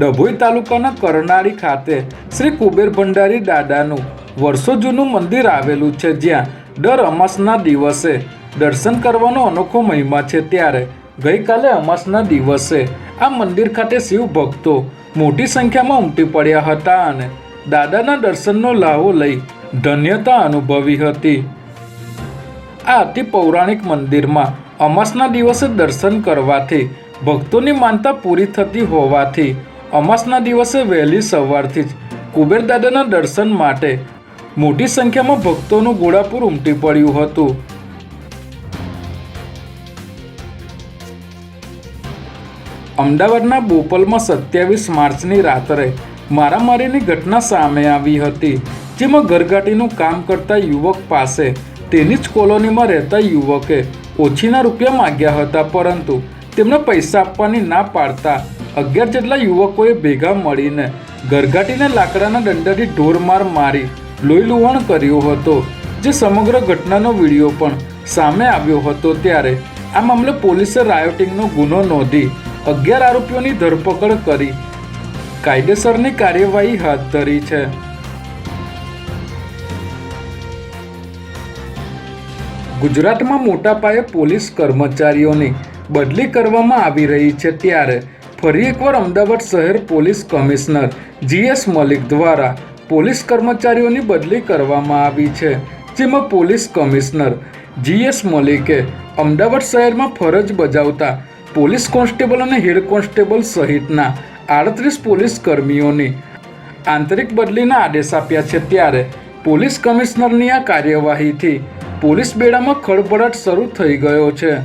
ડભોઈ તાલુકાના કરનાળી ખાતે શ્રી કુબેર ભંડારી દાદાનું વર્ષો જૂનું મંદિર આવેલું છે, જ્યાં દર અમાસના દિવસે દર્શન કરવાનો અનોખો મહિમા છે. ત્યારે ગઈકાલે અમાસના દિવસે આ મંદિર ખાતે શિવ ભક્તો મોટી સંખ્યામાં ઉમટી પડ્યા હતા અને દાદાના દર્શનનો લાહો લઈ ધન્યતા અનુભવી હતી. આ અતિ પૌરાણિક મંદિરમાં અમાસના દિવસે દર્શન કરવાથી ભક્તોની માનતા પૂરી થતી હોવાથી અમાસના દિવસે વહેલી સવારથી જ કુબેર દાદાના દર્શન માટે મોટી સંખ્યામાં ભક્તોનું ગોળાપુર ઉમટી પડ્યું હતું. અમદાવાદના બોપલમાં સત્યાવીસ માર્ચની રાત્રે મારામારીની ઘટના સામે આવી હતી, જેમાં ઘરઘાટીનું કામ કરતા યુવક પાસે તેની જ કોલોનીમાં રહેતા યુવકે ઓછીના રૂપિયા માગ્યા હતા, પરંતુ તેમને પૈસા આપવાની ના પાડતા અગિયાર જેટલા યુવકોએ ભેગા મળીને ગરગાટીને લાકડાના દંડાથી ઢોરમાર મારી લોહી કર્યો હતો, જે સમગ્ર ઘટનાનો વીડિયો પણ સામે આવ્યો હતો ત્યારે આ મામલે પોલીસે રાયોટિંગનો ગુનો નોંધી અગિયાર આરોપીઓની ધરપકડ કરી કાયદેસરની કાર્યવાહી હાથ ધરી છે. ગુજરાતમાં મોટા પાયે પોલીસ કર્મચારીઓની બદલી કરવામાં આવી રહી છે ત્યારે ફરી એકવાર અમદાવાદ શહેર પોલીસ કમિશનર જીએસ મલિક દ્વારા પોલીસ કર્મચારીઓની બદલી કરવામાં આવી છે, જેમાં પોલીસ કમિશનર જીએસ મલિકે અમદાવાદ શહેરમાં ફરજ બજાવતા પોલીસ કોન્સ્ટેબલ અને હેડ કોન્સ્ટેબલ સહિતના આડત્રીસ પોલીસ કર્મીઓની આંતરિક બદલીના આદેશ આપ્યા છે. ત્યારે પોલીસ કમિશનરની આ કાર્યવાહીથી પોલીસ બેડામાં ખળભળાટ શરૂ થઈ ગયો છે.